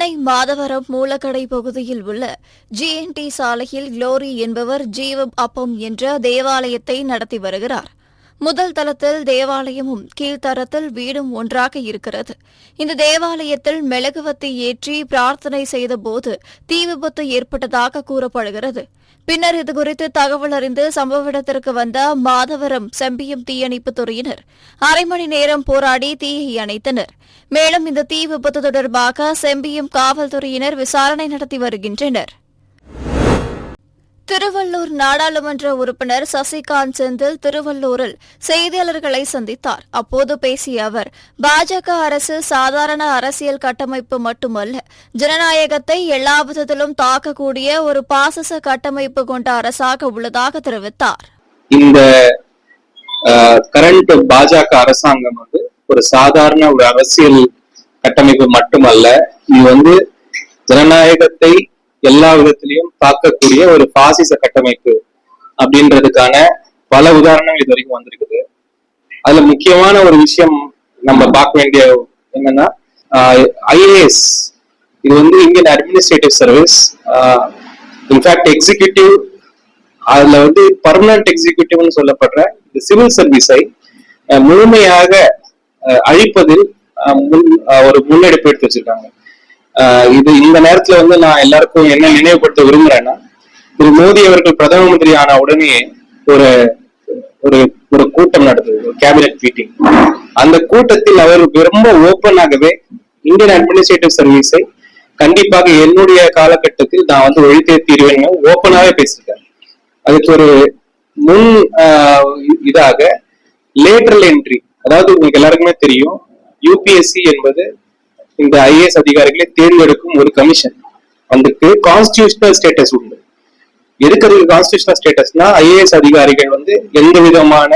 சென்னை மாதவரம் மூலக்கடை பகுதியில் உள்ள ஜிஎன்டி சாலையில் குளோரி என்பவர் ஜீவ அப்பம் என்ற தேவாலயத்தை நடத்தி வருகிறார். முதல் தளத்தில் தேவாலயமும் கீழ்த்தரத்தில் வீடும் ஒன்றாக இருக்கிறது. இந்த தேவாலயத்தில் மெழுகுவத்தை ஏற்றி பிரார்த்தனை செய்தபோது தீ விபத்து ஏற்பட்டதாக கூறப்படுகிறது. பின்னர் இதுகுறித்து தகவல் அறிந்து சம்பவ இடத்திற்கு வந்த மாதவரம் செம்பியம் தீயணைப்புத் துறையினர் அரை மணி நேரம் போராடி தீயை அணைத்தனர். மேலும் இந்த தீ விபத்து தொடர்பாக செம்பியம் காவல்துறையினர் விசாரணை நடத்தி வருகின்றனர். திருவள்ளூர் நாடாளுமன்ற உறுப்பினர் சசிகாந்த் செந்தில் திருவள்ளூரில் செய்தியாளர்களை சந்தித்தார். அப்போது பேசிய அவர் பாஜக அரசு சாதாரண அரசியல் கட்டமைப்பு மட்டுமல்ல ஜனநாயகத்தை எல்லா விதத்திலும் தாக்கக்கூடிய ஒரு பாசச கட்டமைப்பு கொண்ட அரசாக உள்ளதாக தெரிவித்தார். இந்த கரண்ட் பாஜக அரசாங்கம் வந்து ஒரு சாதாரண ஒரு அரசியல் கட்டமைப்பு மட்டுமல்ல இது வந்து ஜனநாயகத்தை எல்லா விதத்திலையும் தாக்கக்கூடிய ஒரு பாசிச கட்டமைப்பு அப்படின்றதுக்கான பல உதாரணங்கள் இது வரைக்கும் வந்திருக்குது. அதுல முக்கியமான ஒரு விஷயம் நம்ம பார்க்க வேண்டிய என்னன்னா ஐஏஎஸ் இது வந்து Indian administrative service in fact executive அதுல வந்து பர்மனன்ட் எக்ஸிகியூட்டிவ்னு சொல்லப்படுற இந்த சிவில் சர்வீஸை முழுமையாக அழிப்பதில் முன் ஒரு முன்னெடுப்பு எடுத்து வச்சிருக்காங்க. இது இந்த நேரத்துல வந்து நான் எல்லாருக்கும் என்ன நினைவுபடுத்த விரும்புறேன்னா திரு மோடி அவர்கள் பிரதம மந்திரி ஆன உடனே ஒரு ஒரு ஒரு கூட்டம் நடந்தது ஒரு கேபினட் மீட்டிங் அந்த கூட்டத்தில் அவர் ரொம்ப ஓப்பனாகவே இந்தியன் அட்மினிஸ்ட்ரேட்டிவ் சர்வீஸை கண்டிப்பாக என்னுடைய காலகட்டத்தில் நான் வந்து ஒழித்தே தீர்வேன் ஓப்பனாவே பேசியிருக்காரு. அதுக்கு ஒரு முன் ஆஹ், இதாக லேட்டரல் என்ட்ரி அதாவது உங்களுக்கு எல்லாருக்குமே தெரியும் யூபிஎஸ்சி என்பது இந்த ஐஏஎஸ் அதிகாரிகளை தேர்ந்தெடுக்கும் ஒரு கமிஷன் அதுக்கு கான்ஸ்டியூஷனல் ஸ்டேட்டஸ் உண்டு. எதுக்கு கான்ஸ்டியூஷனல் ஸ்டேட்டஸ்னா ஐஏஎஸ் அதிகாரிகள் வந்து எந்த விதமான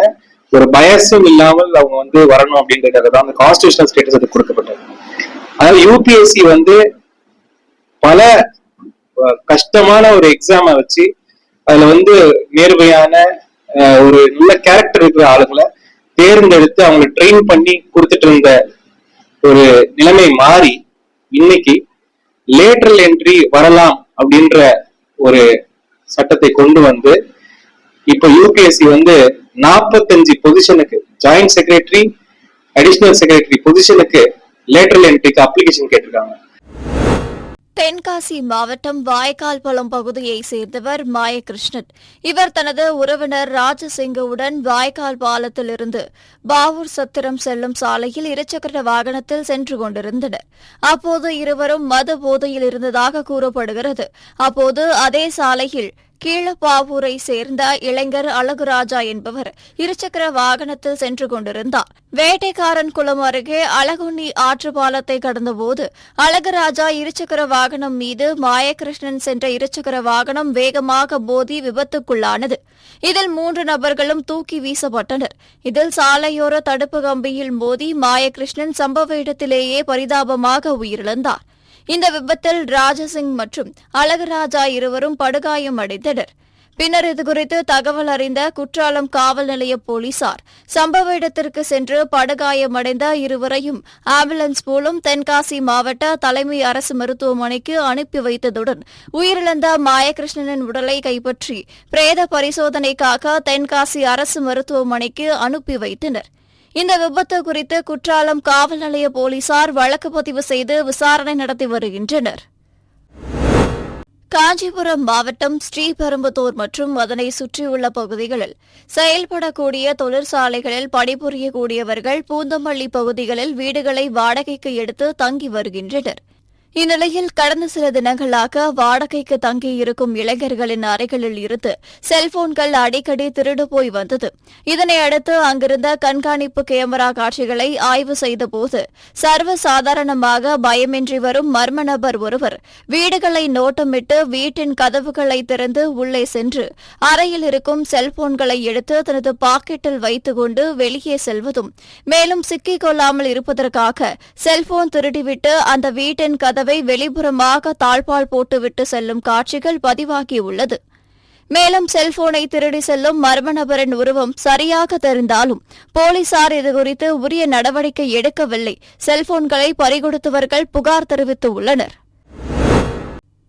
ஒரு பயசும் இல்லாமல் அவங்க வந்து வரணும் அப்படின்றதுக்காக தான் அந்த கான்ஸ்டியூஷனல் ஸ்டேட்டஸ் அது கொடுக்கப்பட்டது. அதனால யூபிஎஸ்சி வந்து பல கஷ்டமான ஒரு எக்ஸாமை வச்சு அதுல வந்து நேர்மையான ஒரு நல்ல கேரக்டர் இருக்கிற ஆளுங்களை தேர்ந்தெடுத்து அவங்களை ட்ரெயின் பண்ணி கொடுத்துட்டு இருந்த ஒரு நிலைமை மாறி இன்னைக்கு லேட்டரல் என்ட்ரி வரலாம் அப்படின்ற ஒரு சட்டத்தை கொண்டு வந்து இப்ப யூபிஎஸ்சி வந்து நாற்பத்தஞ்சு பொசிஷனுக்கு ஜாயிண்ட் செக்ரட்டரி அடிஷனல் செக்ரட்டரி பொசிஷனுக்கு லேட்டரல் என்ட்ரிக்கு அப்ளிகேஷன் கேட்டிருக்காங்க. தென்காசி மாவட்டம் வாய்க்கால்பலம் பகுதியை சேர்ந்தவர் மாயகிருஷ்ணன். இவர் தனது உறவினர் ராஜசிங்கவுடன் வாய்க்கால் பாலத்திலிருந்து பாவூர் சத்திரம் செல்லும் சாலையில் இருசக்கர வாகனத்தில் சென்று கொண்டிருந்தனர். அப்போது இருவரும் மது போதையில் இருந்ததாக கூறப்படுகிறது. அப்போது அதே சாலையில் கீழப்பாவூரை சேர்ந்த இளைஞர் அழகுராஜா என்பவர் இருசக்கர வாகனத்தில் சென்று கொண்டிருந்தார். வேட்டைக்காரன் குளம் அருகே அழகுண்ணி ஆற்று பாலத்தை கடந்தபோது அழகுராஜா இருசக்கர வாகனம் மீது மாயகிருஷ்ணன் சென்ற இருசக்கர வாகனம் வேகமாக போதி விபத்துக்குள்ளானது. இதில் மூன்று நபர்களும் தூக்கி வீசப்பட்டனர். இதில் சாலையோர தடுப்பு கம்பியில் மோதி மாயகிருஷ்ணன் சம்பவ இடத்திலேயே பரிதாபமாக உயிரிழந்தார். இந்த விபத்தில் ராஜசிங் மற்றும் அழகுராஜா இருவரும் படுகாயம் அடைந்தனர். பின்னர் இதுகுறித்து தகவல் அறிந்த குற்றாலம் காவல் நிலைய போலீசார் சம்பவ இடத்திற்கு சென்று படுகாயமடைந்த இருவரையும் ஆம்புலன்ஸ் மூலம் தென்காசி மாவட்ட தலைமை அரசு மருத்துவமனைக்கு அனுப்பி வைத்ததுடன் உயிரிழந்த மாயகிருஷ்ணனின் உடலை கைப்பற்றி பிரேத பரிசோதனைக்காக தென்காசி அரசு மருத்துவமனைக்கு அனுப்பி வைத்தனர். இந்த விபத்து குறித்து குற்றாலம் காவல் நிலைய போலீசார் வழக்கு பதிவு செய்து விசாரணை நடத்தி வருகின்றனர். காஞ்சிபுரம் மாவட்டம் ஸ்ரீபெரும்புத்தூர் மற்றும் அதனை சுற்றியுள்ள பகுதிகளில் செயல்படக்கூடிய தொழிற்சாலைகளில் பணிபுரியக்கூடியவர்கள் பூந்தமல்லி பகுதிகளில் வீடுகளை வாடகைக்கு எடுத்து தங்கி வருகின்றனர். இந்நிலையில் கடந்த சில தினங்களாக வாடகைக்கு தங்கியிருக்கும் இளைஞர்களின் அறைகளில் இருந்து செல்போன்கள் அடிக்கடி திருடு போய் வந்தது. இதனையடுத்து அங்கிருந்த கண்காணிப்பு கேமரா காட்சிகளை ஆய்வு செய்தபோது சர்வசாதாரணமாக பயமின்றி வரும் மர்ம நபர் ஒருவர் வீடுகளை நோட்டமிட்டு வீட்டின் கதவுகளை திறந்து உள்ளே சென்று அறையில் இருக்கும் செல்போன்களை எடுத்து தனது பாக்கெட்டில் வைத்துக் கொண்டு வெளியே செல்வதும் மேலும் சிக்கிக் கொள்ளாமல் இருப்பதற்காக செல்போன் திருடிவிட்டு அந்த வீட்டின் கதவை வெளிப்புறமாக தாழ்பால் போட்டுவிட்டு செல்லும் காட்சிகள் பதிவாகியுள்ளது. மேலும் செல்போனை திருடி செல்லும் மர்ம நபரின் உருவம் சரியாக தெரிந்தாலும் போலீசார் இதுகுறித்து உரிய நடவடிக்கை எடுக்கவில்லை. செல்போன்களை பறிகொடுத்தவர்கள் புகார் தெரிவித்து உள்ளனர்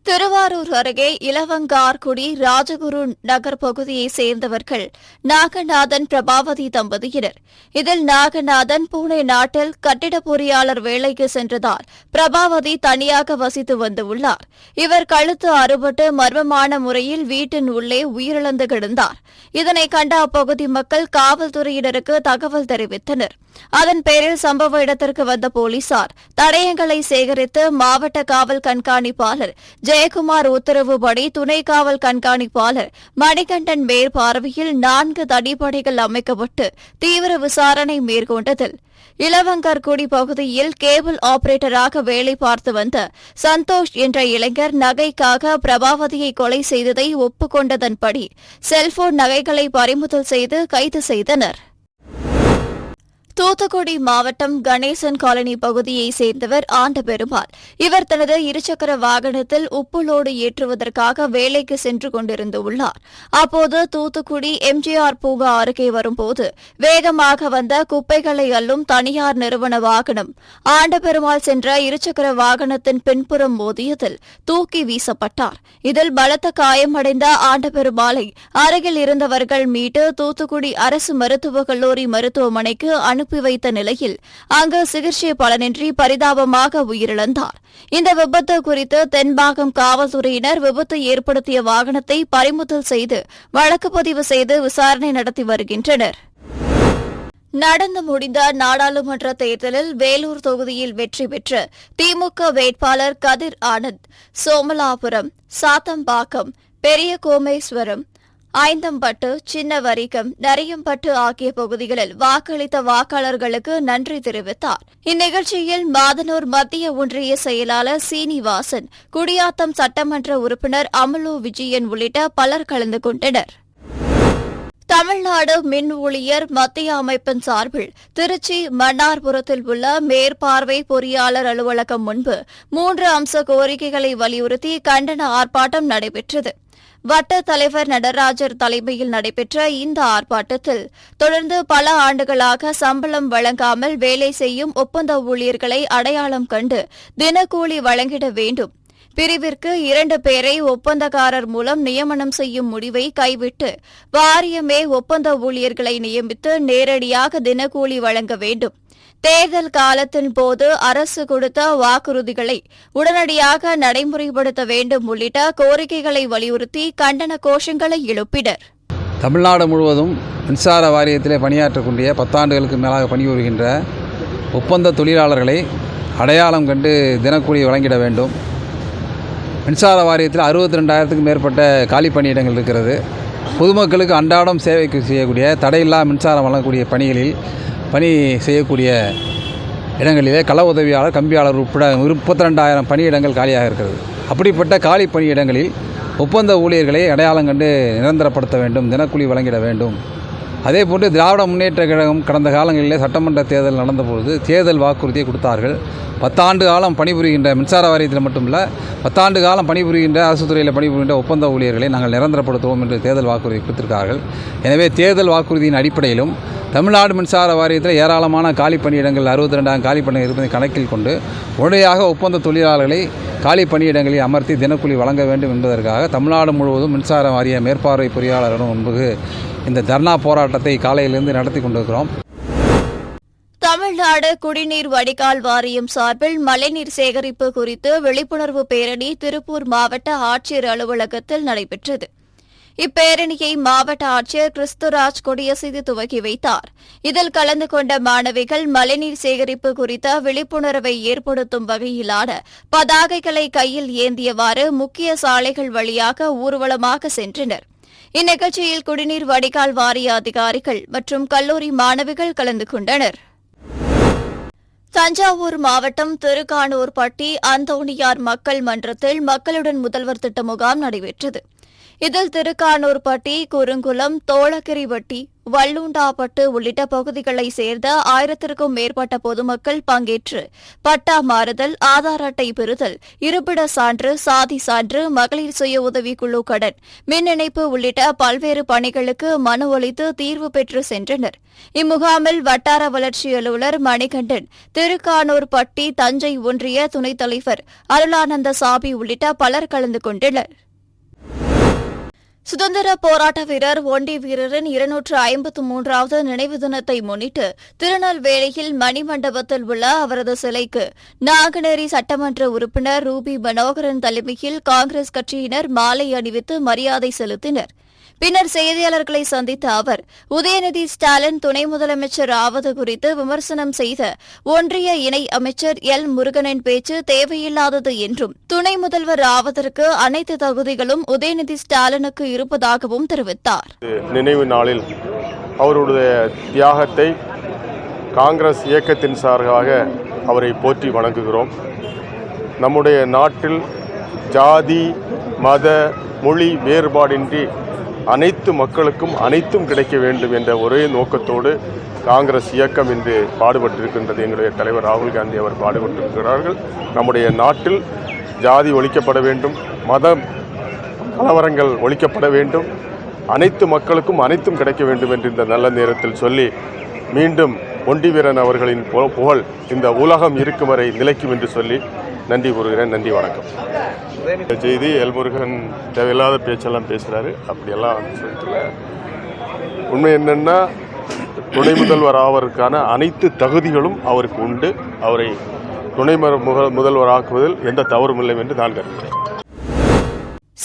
திருவாரூர் அருகே இளவங்கார்குடி ராஜகுரு நகர் பகுதியைச் சேர்ந்தவர்கள் நாகநாதன் பிரபாவதி தம்பதியினர். இதில் நாகநாதன் பூனே நாட்டில் கட்டிட பொறியாளர் வேலைக்கு சென்றதால் பிரபாவதி தனியாக வசித்து வந்துள்ளார். இவர் கழுத்து அறுபட்டு மர்மமான முறையில் வீட்டின் உள்ளே உயிரிழந்து கிடந்தார். இதனை கண்ட அப்பகுதி மக்கள் காவல்துறையினருக்கு தகவல் தெரிவித்தனர். அதன் பேரில் சம்பவ இடத்திற்கு வந்த போலீசார் தடயங்களை சேகரித்து மாவட்ட காவல் கண்காணிப்பாளர் ஜெ ஜெயக்குமார் உத்தரவுப்படி துணை காவல் கண்காணிப்பாளர் மணிகண்டன் மேற்பார்வையில் நான்கு தடிப்படைகள் அமைக்கப்பட்டு தீவிர விசாரணை மேற்கொண்டதில். இளவங்கர்குடி பகுதியில் கேபிள் ஆபரேட்டராக வேலை பார்த்து வந்த சந்தோஷ் என்ற இளைஞர் நகைக்காக பிரபாவதியை கொலை செய்ததை ஒப்புக்கொண்டதன்படி செல்போன் நகைகளை பறிமுதல் செய்து கைது செய்தனர். தூத்துக்குடி மாவட்டம் கணேசன் காலனி பகுதியைச் சேர்ந்தவர் ஆண்ட பெருமாள் இவர் தனது இருசக்கர வாகனத்தில் உப்புலோடு ஏற்றுவதற்காக வேலைக்கு சென்று கொண்டிருந்துள்ளார் அப்போது தூத்துக்குடி எம்ஜிஆர் பூங்கா அருகே வரும்போது வேகமாக வந்த குப்பைகளை அள்ளும் தனியார் நிறுவன வாகனம் ஆண்ட பெருமாள் சென்ற இருசக்கர வாகனத்தின் பின்புறம் மோதியதில் தூக்கி வீசப்பட்டார். இதில் பலத்த காயமடைந்த ஆண்ட பெருமாளை அருகில் இருந்தவர்கள் மீட்டு தூத்துக்குடி அரசு மருத்துவக் கல்லூரி மருத்துவமனைக்கு அனு அனுப்பி வைத்த நிலையில் அங்கு சிகிச்சை பலனின்றி பரிதாபமாக உயிரிழந்தார். இந்த விபத்து குறித்து தென்பாகம் காவல்துறையினர் விபத்து ஏற்படுத்திய வாகனத்தை பறிமுதல் செய்து வழக்கு பதிவு செய்து விசாரணை நடத்தி வருகின்றனர். நடந்து முடிந்த நாடாளுமன்ற தேர்தலில் வேலூர் தொகுதியில் வெற்றி பெற்ற திமுக வேட்பாளர் கதிர் ஆனந்த் சோமலாபுரம் சாத்தம்பாக்கம் பெரிய கோமேஸ்வரம் ஐந்தம்பட்டு சின்னவரிகம் நரியம்பட்டு ஆகிய பகுதிகளில் வாக்களித்த வாக்காளர்களுக்கு நன்றி தெரிவித்தார். இந்நிகழ்ச்சியில் மாதனூர் மத்திய ஒன்றிய செயலாளர் சீனிவாசன் குடியாத்தம் சட்டமன்ற உறுப்பினர் அமலு விஜயன் உள்ளிட்ட பலர் கலந்து கொண்டனர். தமிழ்நாடு மின் ஊழியர் மத்திய அமைப்பின் சார்பில் திருச்சி மன்னார்புரத்தில் உள்ள மேற்பார்வை பொறியாளர் அலுவலகம் முன்பு மூன்று அம்ச கோரிக்கைகளை வலியுறுத்தி கண்டன ஆர்ப்பாட்டம் நடைபெற்றது. வட்ட தலைவர் நடராஜர் தலைமையில் நடைபெற்ற இந்த ஆர்ப்பாட்டத்தில் தொடர்ந்து பல ஆண்டுகளாக சம்பளம் வழங்காமல் வேலை செய்யும் ஒப்பந்த ஊழியர்களை அடையாளம் கண்டு தினக்கூலி வழங்கிட வேண்டும். பிரிவிற்கு இரண்டு பேரை ஒப்பந்தக்காரர் மூலம் நியமனம் செய்யும் முடிவை கைவிட்டு வாரியமே ஒப்பந்த ஊழியர்களை நியமித்து நேரடியாக தினக்கூலி வழங்க வேண்டும். தேர்தல் காலத்தின் போது அரசு கொடுத்த வாக்குறுதிகளை உடனடியாக நடைமுறைப்படுத்த வேண்டும் உள்ளிட்ட கோரிக்கைகளை வலியுறுத்தி கண்டன கோஷங்களை எழுப்பினர். தமிழ்நாடு முழுவதும் மின்சார வாரியத்திலே பணியாற்றக்கூடிய பத்தாண்டுகளுக்கு மேலாக பணிபுரிகின்ற ஒப்பந்த தொழிலாளர்களை அடையாளம் கண்டு தினக்கூலி வழங்கிட வேண்டும். மின்சார வாரியத்தில் அறுபத்தி ரெண்டாயிரத்துக்கும் மேற்பட்ட காலி பணியிடங்கள் இருக்கிறது. பொதுமக்களுக்கு அன்றாடம் சேவைக்கு செய்யக்கூடிய தடையில்லா மின்சாரம் வழங்கக்கூடிய பணிகளில் பணி செய்யக்கூடிய இடங்களிலே கள உதவியாளர் கம்பியாளர் உட்பட முப்பத்தி ரெண்டாயிரம் பணியிடங்கள் காலியாக இருக்கிறது. அப்படிப்பட்ட காலி பணியிடங்களில் ஒப்பந்த ஊழியர்களை அடையாளம் கண்டு நிரந்தரப்படுத்த வேண்டும் தினக்கூலி வழங்கிட வேண்டும். அதே போன்று திராவிட முன்னேற்ற கழகம் கடந்த காலங்களிலே சட்டமன்ற தேர்தல் நடந்தபொழுது தேர்தல் வாக்குறுதியை கொடுத்தார்கள். பத்தாண்டு காலம் பணிபுரிகின்ற மின்சார வாரியத்தில் மட்டுமல்ல பத்தாண்டு காலம் பணிபுரிகின்ற அரசு துறையில் பணிபுரிகின்ற ஒப்பந்த ஊழியர்களை நாங்கள் நிரந்தரப்படுத்துவோம் என்று தேர்தல் வாக்குறுதி கொடுத்திருக்கார்கள். எனவே தேர்தல் வாக்குறுதியின் அடிப்படையிலும் தமிழ்நாடு மின்சார வாரியத்தில் ஏராளமான காலி பணியிடங்கள் அறுபத்தி ரெண்டாயிரம் காலி பணியிடங்கள் இருப்பதை கணக்கில் கொண்டு உடனடியாக ஒப்பந்த தொழிலாளர்களை காலி பணியிடங்களில் அமர்த்தி தினக்கூலி வழங்க வேண்டும் என்பதற்காக தமிழ்நாடு முழுவதும் மின்சார வாரிய மேற்பார்வை பொறியாளர்களும் முன்பு இந்த தர்ணா போராட்டத்தை காலையிலிருந்து நடத்தி கொண்டிருக்கிறோம். தமிழ்நாடு குடிநீர் வடிகால் வாரியம் சார்பில் மழைநீர் சேகரிப்பு குறித்து விழிப்புணர்வு பேரணி திருப்பூர் மாவட்ட ஆட்சியர் அலுவலகத்தில் நடைபெற்றது. இப்பேரணியை மாவட்ட ஆட்சியர் கிறிஸ்துராஜ் கொடியசைத்து துவக்கி வைத்தார். இதில் கலந்து கொண்ட மாணவிகள் மழைநீர் சேகரிப்பு குறித்த விழிப்புணர்வை ஏற்படுத்தும் வகையிலான பதாகைகளை கையில் ஏந்தியவாறு முக்கிய சாலைகள் வழியாக ஊர்வலமாக சென்றனர். இந்நிகழ்ச்சியில் குடிநீர் வடிகால் வாரிய அதிகாரிகள் மற்றும் கல்லூரி மாணவிகள் கலந்து கொண்டனர். தஞ்சாவூர் மாவட்டம் திருக்கானூர்பட்டி அந்தோணியார் மக்கள் மன்றத்தில் மக்களுடன் முதல்வர் திட்ட முகாம் நடைபெற்றது. இதில் திருக்கானூர்பட்டி குறுங்குளம் தோளகிரிவட்டி வள்ளுண்டாப்பட்டு உள்ளிட்ட பகுதிகளைச் சேர்ந்த ஆயிரத்திற்கும் மேற்பட்ட பொதுமக்கள் பங்கேற்று பட்டா மாறுதல் ஆதார் அட்டை பெறுதல் இருப்பிட சான்று சாதி சான்று மகளிர் சுய உதவிக்குழு கடன் மின் இணைப்பு உள்ளிட்ட பல்வேறு பணிகளுக்கு மனு அளித்து தீர்வு பெற்று சென்றனர். இம்முகாமில் வட்டார வளர்ச்சி அலுவலர் மணிகண்டன் திருக்கானூர் பட்டி தஞ்சை ஒன்றிய துணைத் தலைவர் அருளானந்த சாபி உள்ளிட்ட பலர் கலந்து கொண்டனர். சுதந்திர போராட்ட வீரர் ஒண்டி வீரரின் இருநூற்று ஐம்பத்து மூன்றாவது நினைவு தினத்தை முன்னிட்டு திருநெல்வேலியில் மணிமண்டபத்தில் உள்ள அவரது சிலைக்கு நாங்குநேரி சட்டமன்ற உறுப்பினர் ரூபி மனோகரன் தலைமையில் காங்கிரஸ் கட்சியினர் மாலை அணிவித்து மரியாதை செலுத்தினர். பின்னர் செய்தியாளர்களை சந்தித்த அவர் உதயநிதி ஸ்டாலின் துணை முதலமைச்சர் ஆவது குறித்து விமர்சனம் செய்த ஒன்றிய இணை அமைச்சர் எல். முருகனின் பேச்சு தேவையில்லாதது என்றும் துணை முதல்வர் ஆவதற்கு அனைத்து தகுதிகளும் உதயநிதி ஸ்டாலினுக்கு இருப்பதாகவும் தெரிவித்தார். நினைவு நாளில் அவருடைய தியாகத்தை காங்கிரஸ் இயக்கத்தின் சார்பாக அவரை போற்றி வணங்குகிறோம். நம்முடைய நாட்டில் ஜாதி மத மொழி வேறுபாடின்றி அனைத்து மக்களுக்கும் அனைத்தும் கிடைக்க வேண்டும் என்ற ஒரே நோக்கத்தோடு காங்கிரஸ் இயக்கம் இன்று பாடுபட்டிருக்கின்றது. எங்களுடைய தலைவர் ராகுல் காந்தி அவர் பாடுபட்டிருக்கிறார்கள். நம்முடைய நாட்டில் ஜாதி ஒழிக்கப்பட வேண்டும் மதம் கலவரங்கள் ஒழிக்கப்பட வேண்டும் அனைத்து மக்களுக்கும் அனைத்தும் கிடைக்க வேண்டும் என்று இந்த நல்ல நேரத்தில் சொல்லி மீண்டும் ஒண்டிவீரன் அவர்களின் புகழ் இந்த உலகம் இருக்கும் வரை நிலைக்கும் என்று சொல்லி நன்றி கூறுகிறேன். நன்றி வணக்கம். செய்தி எல்முருகன் தேவையில்லாத பேச்செல்லாம் பேசுகிறாரு அப்படியெல்லாம் சொல்லிட்டு உண்மை என்னென்னா துணை முதல்வர் ஆவதற்கான அனைத்து தகுதிகளும் அவருக்கு உண்டு. அவரை துணை முதல்வர் ஆக்குவதில் எந்த தவறும் இல்லை என்று நான் கருதுகிறேன்.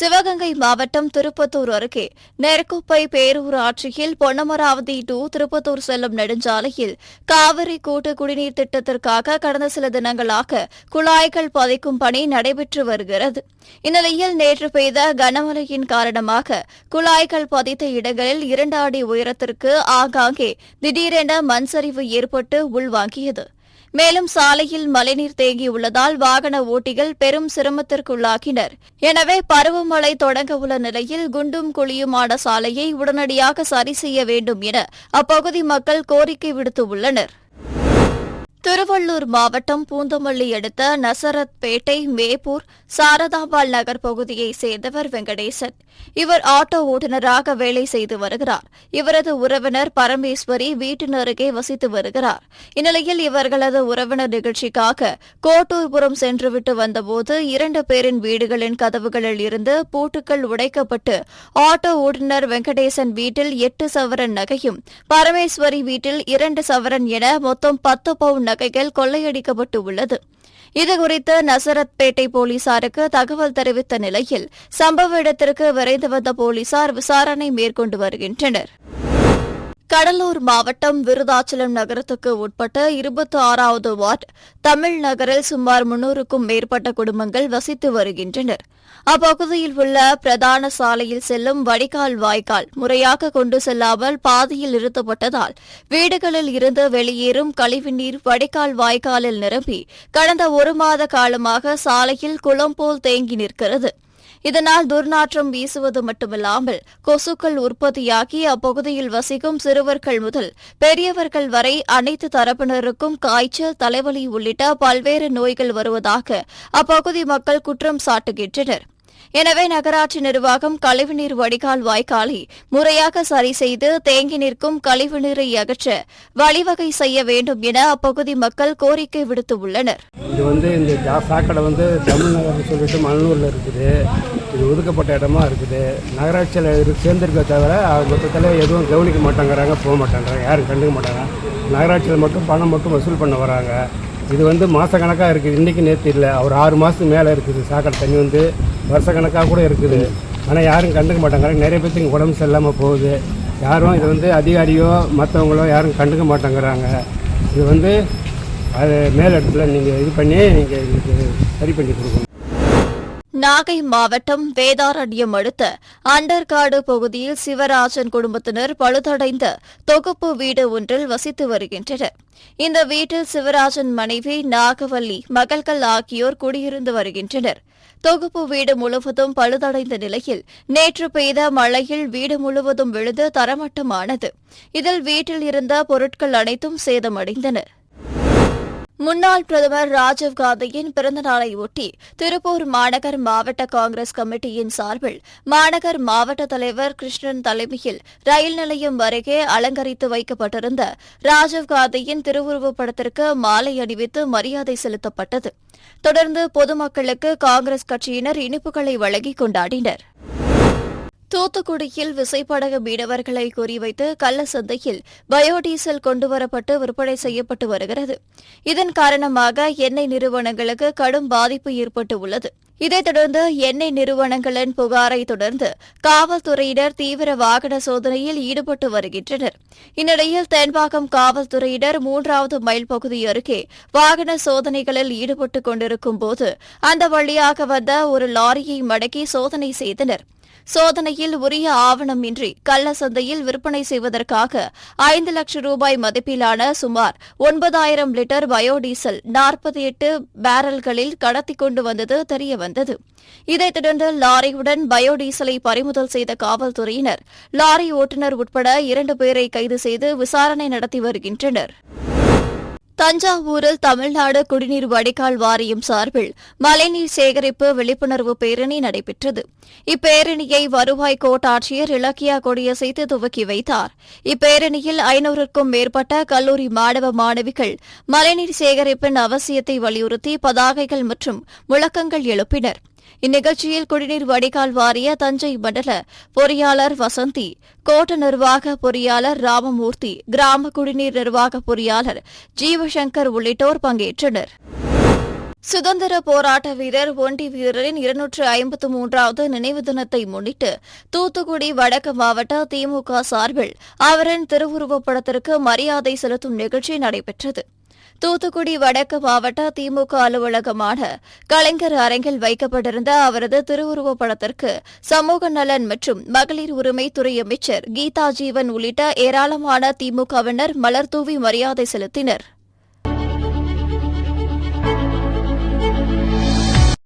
சிவகங்கை மாவட்டம் திருப்பத்தூர் அருகே நெற்குப்பை பேரூராட்சியில் பொன்னமராவதி டு திருப்பத்தூர் செல்லும் நெடுஞ்சாலையில் காவிரி கூட்டு குடிநீர் திட்டத்திற்காக கடந்த சில தினங்களாக குழாய்கள் பதிக்கும் பணி நடைபெற்று வருகிறது. இந்நிலையில் நேற்று பெய்த கனமழையின் காரணமாக குழாய்கள் பதித்த இடங்களில் இரண்டு அடி உயரத்திற்கு ஆங்காங்கே திடீரென மண் சரிவு ஏற்பட்டு உள்வாங்கியது. மேலும் சாலையில் மழைநீர் தேங்கியுள்ளதால் வாகன ஓட்டிகள் பெரும் சிரமத்திற்குள்ளாகினர். எனவே பருவமழை தொடங்க உள்ள நிலையில் குண்டும் குழியுமான சாலையை உடனடியாக சரி செய்ய வேண்டும் என அப்பகுதி மக்கள் கோரிக்கை விடுத்துள்ளனர். திருவள்ளூர் மாவட்டம் பூந்தமல்லி அடுத்த நசரத் பேட்டை மேப்பூர் சாரதாபால் நகர் பகுதியைச் சேர்ந்தவர் வெங்கடேசன். இவர் ஆட்டோ ஓட்டுநராக வேலை செய்து வருகிறார். இவரது உறவினர் பரமேஸ்வரி வீட்டின் அருகே வசித்து வருகிறார். இந்நிலையில் இவர்களது உறவினர் நிகழ்ச்சிக்காக கோட்டூர்புரம் சென்றுவிட்டு வந்தபோது இரண்டு பேரின் வீடுகளின் கதவுகளில் இருந்து பூட்டுக்கள் உடைக்கப்பட்டு ஆட்டோ ஓட்டுநர் வெங்கடேசன் வீட்டில் எட்டு சவரன் நகையும் பரமேஸ்வரி வீட்டில் இரண்டு சவரன் என மொத்தம் பத்து பவுன் நகைகள் கொள்ளையடிக்கப்பட்டு உள்ளது. இதுகுறித்து நசரத்பேட்டை போலீசாருக்கு தகவல் தெரிவித்த நிலையில் சம்பவ இடத்திற்கு விரைந்து வந்த போலீசார் விசாரணை மேற்கொண்டு வருகின்றனர். கடலூர் மாவட்டம் விருதாச்சலம் நகரத்துக்கு உட்பட்ட இருபத்தி ஆறாவது வார்டு தமிழ் நகரில் சுமார் முன்னூறுக்கும் மேற்பட்ட குடும்பங்கள் வசித்து வருகின்றனர். அப்பகுதியில் உள்ள பிரதான சாலையில் செல்லும் வடிகால் வாய்க்கால் முறையாக கொண்டு செல்லாமல் பாதியில் நிறுத்தப்பட்டதால் வீடுகளில் இருந்து வெளியேறும் கழிவுநீர் வடிகால் வாய்க்காலில் நிரம்பி கடந்த ஒரு மாத காலமாக சாலையில் குளம் போல் தேங்கி நிற்கிறது. இதனால் துர்நாற்றம் வீசுவது மட்டுமில்லாமல் கொசுக்கள் உற்பத்தியாகி அப்பகுதியில் வசிக்கும் சிறுவர்கள் முதல் பெரியவர்கள் வரை அனைத்து தரப்பினருக்கும் காய்ச்சல் தலைவலி உள்ளிட்ட பல்வேறு நோய்கள் வருவதாக அப்பகுதி மக்கள் குற்றம் சாட்டுகின்றனர். எனவே நகராட்சி நிர்வாகம் கழிவுநீர் வடிகால் வாய்க்காலை முறையாக சரி செய்து தேங்கி நிற்கும் கழிவுநீரை அகற்ற வழிவகை செய்ய வேண்டும் என அப்பகுதி மக்கள் கோரிக்கை விடுத்துள்ளனர். இது வந்து இந்த சாக்கடை வந்து தமிழ்நகர் சொல்லிட்டு மணலூரில் இருக்குது. இது ஒதுக்கப்பட்ட இடமா இருக்குது. நகராட்சியில் இரு சேர்ந்துருக்க தவிர மொத்தத்தில் எதுவும் கவனிக்க மாட்டேங்கிறாங்க போக மாட்டேங்கிறாங்க யாரும் கண்டுக்க மாட்டாங்க நகராட்சியில் மட்டும் பணம் மட்டும் வசூல் பண்ண வராங்க. இது வந்து மாதக்கணக்காக இருக்குது. இன்றைக்கி நேற்று இல்லை. ஒரு ஆறு மாதத்துக்கு மேலே இருக்குது. சாக்கடை தண்ணி வந்து வருஷக்கணக்காக கூட இருக்குது. ஆனால் யாரும் கண்டுக்க மாட்டேங்கிறாங்க. நிறைய பேர்த்துக்கு உடம்பு சரியில்லாமல் போகுது. யாரும் இது வந்து அதிகாரியோ மற்றவங்களோ யாரும் கண்டுக்க மாட்டேங்கிறாங்க. இது வந்து அது மேலிடத்துல நீங்கள் இது பண்ணி நீங்கள் இதுக்கு சரி பண்ணி கொடுக்கணும். நாகை மாவட்டம் வேதாரண்யம் அடுத்த அண்டர்காடு பகுதியில் சிவராஜன் குடும்பத்தினர் பழுதடைந்த தொகுப்பு வீடு ஒன்றில் வசித்து வருகின்றனர். இந்த வீட்டில் சிவராஜன் மனைவி நாகவல்லி மகள்கள் ஆகியோர் குடியிருந்து வருகின்றனர். தொகுப்பு வீடு முழுவதும் பழுதடைந்த நிலையில் நேற்று பெய்த மழையில் வீடு முழுவதும் விழுந்து தரமட்டமானது. இதில் வீட்டில் இருந்த பொருட்கள் அனைத்தும் சேதமடைந்தன. முன்னாள் பிரதமர் ராஜீவ்காந்தியின் பிறந்த நாளை ஒட்டி திருப்பூர் மாநகர் மாவட்ட காங்கிரஸ் கமிட்டியின் சார்பில் மாநகர் மாவட்ட தலைவர் கிருஷ்ணன் தலைமையில் ரயில் நிலையம் அருகே அலங்கரித்து வைக்கப்பட்டிருந்த ராஜீவ்காந்தியின் திருவுருவப் படத்திற்கு மாலை அணிவித்து மரியாதை செலுத்தப்பட்டது. தொடர்ந்து பொதுமக்களுக்கு காங்கிரஸ் கட்சியினர் இனிப்புகளை வழங்கி கொண்டாடினர். தூத்துக்குடியில் விசைப்படகு மீனவர்களை குறிவைத்து கள்ள சந்தையில் பயோடீசல் கொண்டுவரப்பட்டு விற்பனை செய்யப்பட்டு வருகிறது. இதன் காரணமாக எண்ணெய் நிறுவனங்களுக்கு கடும் பாதிப்பு ஏற்பட்டு உள்ளது இதைத் தொடர்ந்து எண்ணெய் நிறுவனங்களின் புகாரை தொடர்ந்து காவல்துறையினர் தீவிர வாகன சோதனையில் ஈடுபட்டு வருகின்றனர். இந்நிலையில் தென்பாக்கம் காவல்துறையினர் மூன்றாவது மைல் பகுதி அருகே வாகன சோதனைகளில் ஈடுபட்டுக் கொண்டிருக்கும் போது அந்த வழியாக வந்த ஒரு லாரியை மடக்கி சோதனை செய்தனர். சோதனையில் உரிய ஆவணமின்றி கள்ள சந்தையில் விற்பனை செய்வதற்காக ஐந்து லட்சம் ரூபாய் மதிப்பிலான சுமார் ஒன்பதாயிரம் லிட்டர் பயோடீசல் நாற்பத்தி எட்டு பேரல்களில் கடத்தி கொண்டு வந்தது தெரியவந்தது. இதைத் தொடர்ந்து லாரியுடன் பயோடீசலை பறிமுதல் செய்த காவல்துறையினர் லாரி ஓட்டுநர் உட்பட இரண்டு பேரை கைது செய்து விசாரணை நடத்தி வருகின்றனர். தஞ்சாவூரில் தமிழ்நாடு குடிநீர் வடிகால் வாரியம் சார்பில் மழைநீர் சேகரிப்பு விழிப்புணர்வு பேரணி நடைபெற்றது. இப்பேரணியை வருவாய் கோட்டாட்சியர் இலக்கியா கொடியசைத்து துவக்கி வைத்தார். இப்பேரணியில் ஐநூறுக்கும் மேற்பட்ட கல்லூரி மாணவ மாணவிகள் மழைநீர் சேகரிப்பின் அவசியத்தை வலியுறுத்தி பதாகைகள் மற்றும் முழக்கங்கள் எழுப்பினர். இந்நிகழ்ச்சியில் குடிநீர் வடிகால் வாரிய தஞ்சை மண்டல பொறியாளர் வசந்தி கோட்ட நிர்வாக பொறியாளர் ராமமூர்த்தி கிராம குடிநீர் நிர்வாக பொறியாளர் ஜீவசங்கர் உள்ளிட்டோர் பங்கேற்றனர். சுதந்திர போராட்ட வீரர் ஒண்டி வீரரின் இருநூற்று ஐம்பத்து மூன்றாவது நினைவு தினத்தை முன்னிட்டு தூத்துக்குடி வடக்கு மாவட்ட திமுக சார்பில் அவரின் திருவுருவப்படத்திற்கு மரியாதை செலுத்தும் நிகழ்ச்சி நடைபெற்றது. தூத்துக்குடி வடக்கு மாவட்ட திமுக அலுவலகமான கலைஞர் அரங்கில் வைக்கப்பட்டிருந்த அவரது திருவுருவப் படத்திற்கு சமூக நலன் மற்றும் மகளிர் உரிமை துறை அமைச்சர் கீதா ஜீவன் உள்ளிட்ட ஏராளமான திமுகவினர் மலர்தூவி மரியாதை செலுத்தினர்.